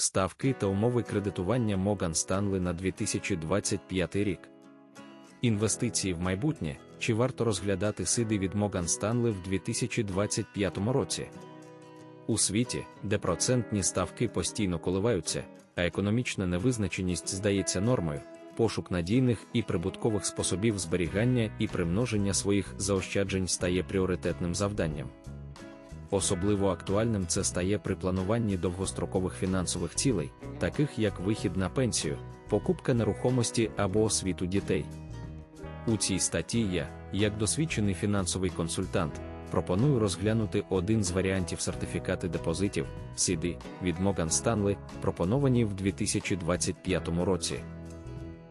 ставки та умови кредитування Morgan Stanley на 2025 рік. Інвестиції в майбутнє чи варто розглядати сиди від Morgan Stanley в 2025 році? У світі, де процентні ставки постійно коливаються, а економічна невизначеність здається нормою, пошук надійних і прибуткових способів зберігання і примноження своїх заощаджень стає пріоритетним завданням. Особливо актуальним це стає при плануванні довгострокових фінансових цілей, таких як вихід на пенсію, покупка нерухомості або освіту дітей. У цій статті я, як досвідчений фінансовий консультант, пропоную розглянути один з варіантів сертифікати депозитів CD від Morgan Stanley, пропоновані в 2025 році.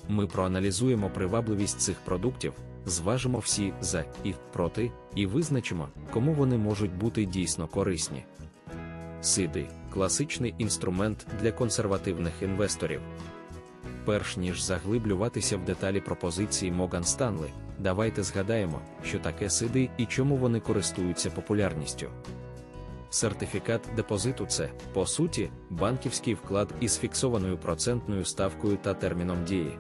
Ми проаналізуємо привабливість цих продуктів, зважимо всі за і проти, і визначимо, кому вони можуть бути дійсно корисні. Сиди класичний інструмент для консервативних інвесторів. Перш ніж заглиблюватися в деталі пропозиції Morgan Stanley, давайте згадаємо, що таке сиди і чому вони користуються популярністю. Сертифікат депозиту це, по суті, банківський вклад із фіксованою процентною ставкою та терміном дії.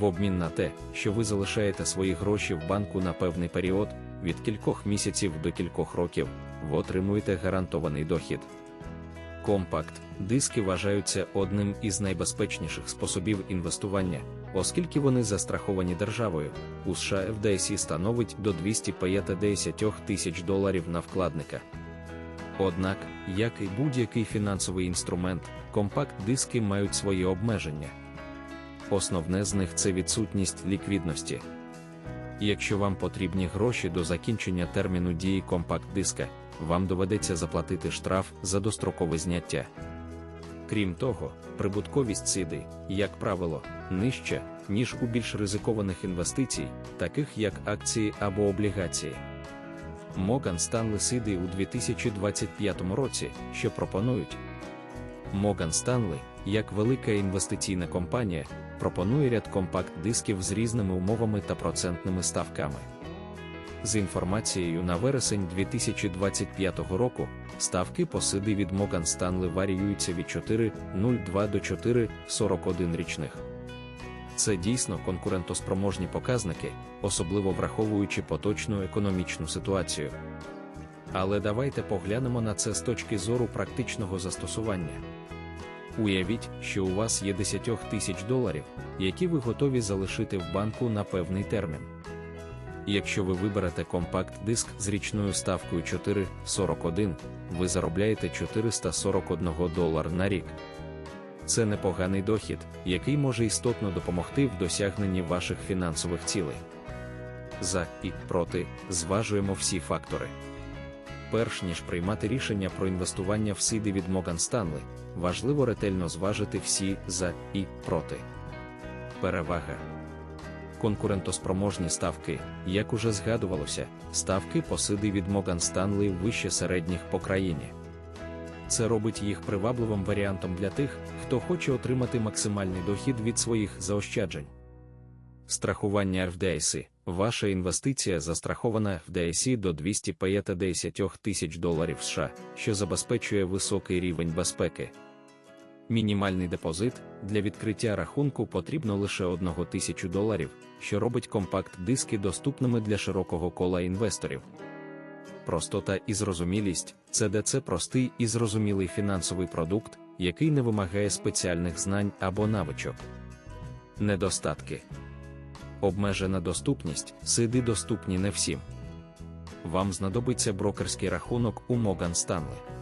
В обмін на те, що ви залишаєте свої гроші в банку на певний період, від кількох місяців до кількох років, ви отримуєте гарантований дохід. Компакт диски вважаються одним із найбезпечніших способів інвестування, оскільки вони застраховані державою. У США FDIC становить до 250 тисяч доларів на вкладника. Однак, як і будь-який фінансовий інструмент, компакт-диски мають свої обмеження. Основне з них це відсутність ліквідності. Якщо вам потрібні гроші до закінчення терміну дії компакт-диска, вам доведеться заплатити штраф за дострокове зняття. Крім того, прибутковість сиди, як правило, нижча, ніж у більш ризикованих інвестицій, таких як акції або облігації. Morgan Stanley сиди у 2025 році, що пропонують. Morgan Stanley, як велика інвестиційна компанія, пропонує ряд компакт-дисків з різними умовами та процентними ставками. З інформацією на вересень 2025 року ставки по сиди від Morgan Stanley варіюються від 4,02 до 4,41 річних. Це дійсно конкурентоспроможні показники, особливо враховуючи поточну економічну ситуацію. Але давайте поглянемо на це з точки зору практичного застосування. Уявіть, що у вас є 10 тисяч доларів, які ви готові залишити в банку на певний термін. Якщо ви виберете компакт-диск з річною ставкою 4,41, ви заробляєте 441 долар на рік. Це непоганий дохід, який може істотно допомогти в досягненні ваших фінансових цілей. За і проти зважуємо всі фактори. Перш ніж приймати рішення про інвестування в сиди від Morgan Stanley, важливо ретельно зважити всі за і проти. Перевага. Конкурентоспроможні ставки, як уже згадувалося, ставки по сиди від Morgan Stanley вище середніх по країні. Це робить їх привабливим варіантом для тих, хто хоче отримати максимальний дохід від своїх заощаджень. Страхування FDIC. Ваша інвестиція застрахована FDIC до 250 тисяч доларів США, що забезпечує високий рівень безпеки. Мінімальний депозит для відкриття рахунку потрібно лише 1 тисячу доларів, що робить компакт-диски доступними для широкого кола інвесторів. Простота і зрозумілість це простий і зрозумілий фінансовий продукт, який не вимагає спеціальних знань або навичок. Недостатки обмежена доступність, сиди доступні не всім. Вам знадобиться брокерський рахунок у Morgan Stanley.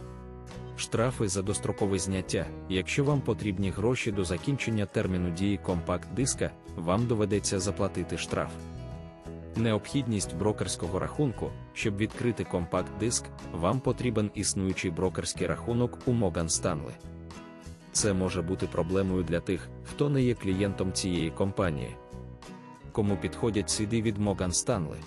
Штрафи за дострокове зняття. Якщо вам потрібні гроші до закінчення терміну дії компакт-диска, вам доведеться заплатити штраф. Необхідність брокерського рахунку, щоб відкрити компакт-диск, вам потрібен існуючий брокерський рахунок у Morgan Stanley. Це може бути проблемою для тих, хто не є клієнтом цієї компанії кому підходять сиди від Morgan Stanley.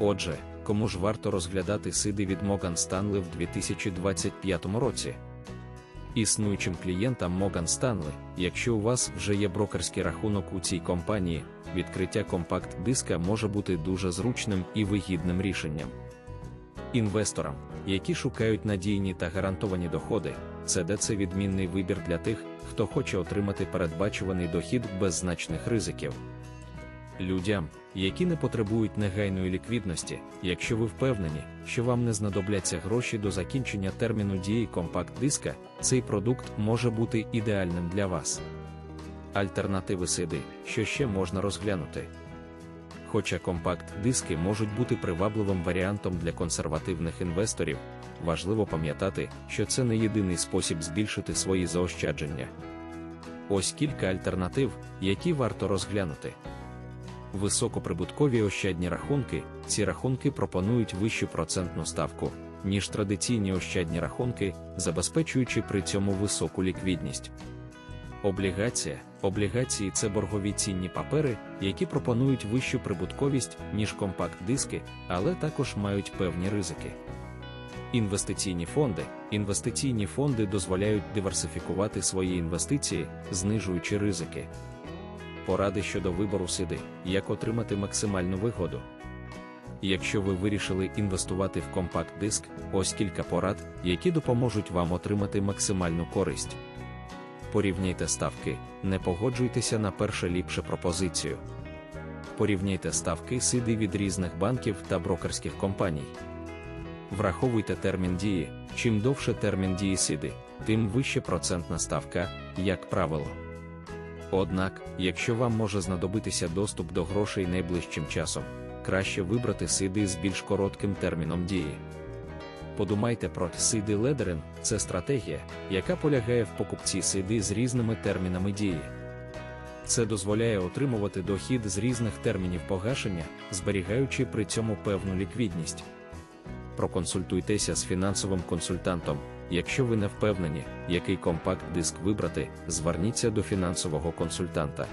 Отже, кому ж варто розглядати сиди від Morgan Stanley в 2025 році? Існуючим клієнтам Morgan Stanley, якщо у вас вже є брокерський рахунок у цій компанії, відкриття компакт-диска може бути дуже зручним і вигідним рішенням. Інвесторам, які шукають надійні та гарантовані доходи, CD – це відмінний вибір для тих, хто хоче отримати передбачуваний дохід без значних ризиків. Людям, які не потребують негайної ліквідності, якщо ви впевнені, що вам не знадобляться гроші до закінчення терміну дії компакт-диска, цей продукт може бути ідеальним для вас. Альтернативи сиди, що ще можна розглянути. Хоча компакт-диски можуть бути привабливим варіантом для консервативних інвесторів, важливо пам'ятати, що це не єдиний спосіб збільшити свої заощадження. Ось кілька альтернатив, які варто розглянути. Високоприбуткові ощадні рахунки. Ці рахунки пропонують вищу процентну ставку, ніж традиційні ощадні рахунки, забезпечуючи при цьому високу ліквідність. Облігація. Облігації це боргові цінні папери, які пропонують вищу прибутковість, ніж компакт-диски, але також мають певні ризики. Інвестиційні фонди. Інвестиційні фонди дозволяють диверсифікувати свої інвестиції, знижуючи ризики. Поради щодо вибору сиди, як отримати максимальну вигоду. Якщо ви вирішили інвестувати в компакт-диск, ось кілька порад, які допоможуть вам отримати максимальну користь. Порівняйте ставки, не погоджуйтеся на перше ліпше пропозицію. Порівняйте ставки сиди від різних банків та брокерських компаній. Враховуйте термін дії. Чим довше термін дії сиди, тим вище процентна ставка, як правило. Однак, якщо вам може знадобитися доступ до грошей найближчим часом, краще вибрати сиди з більш коротким терміном дії. Подумайте про сиди ледерин це стратегія, яка полягає в покупці сиди з різними термінами дії. Це дозволяє отримувати дохід з різних термінів погашення, зберігаючи при цьому певну ліквідність. Проконсультуйтеся з фінансовим консультантом. Якщо ви не впевнені, який компакт-диск вибрати, зверніться до фінансового консультанта.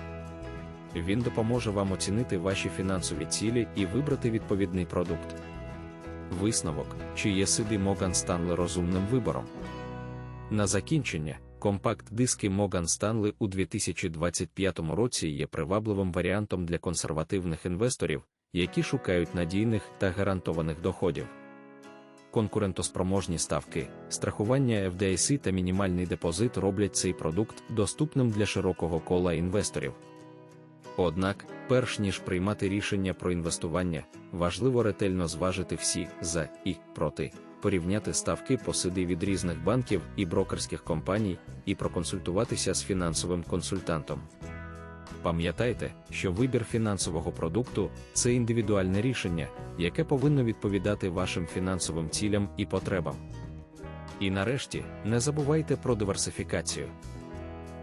Він допоможе вам оцінити ваші фінансові цілі і вибрати відповідний продукт. Висновок, чи є сиди Morgan Stanley розумним вибором. На закінчення, компакт-диски Morgan Stanley у 2025 році є привабливим варіантом для консервативних інвесторів, які шукають надійних та гарантованих доходів. Конкурентоспроможні ставки, страхування FDIC та мінімальний депозит роблять цей продукт доступним для широкого кола інвесторів. Однак, перш ніж приймати рішення про інвестування, важливо ретельно зважити всі за і проти, порівняти ставки посиди від різних банків і брокерських компаній і проконсультуватися з фінансовим консультантом. Пам'ятайте, що вибір фінансового продукту це індивідуальне рішення, яке повинно відповідати вашим фінансовим цілям і потребам. І нарешті не забувайте про диверсифікацію.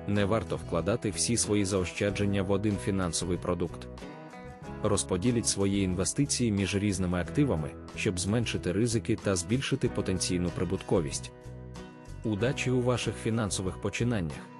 Не варто вкладати всі свої заощадження в один фінансовий продукт. Розподіліть свої інвестиції між різними активами, щоб зменшити ризики та збільшити потенційну прибутковість. Удачі у ваших фінансових починаннях!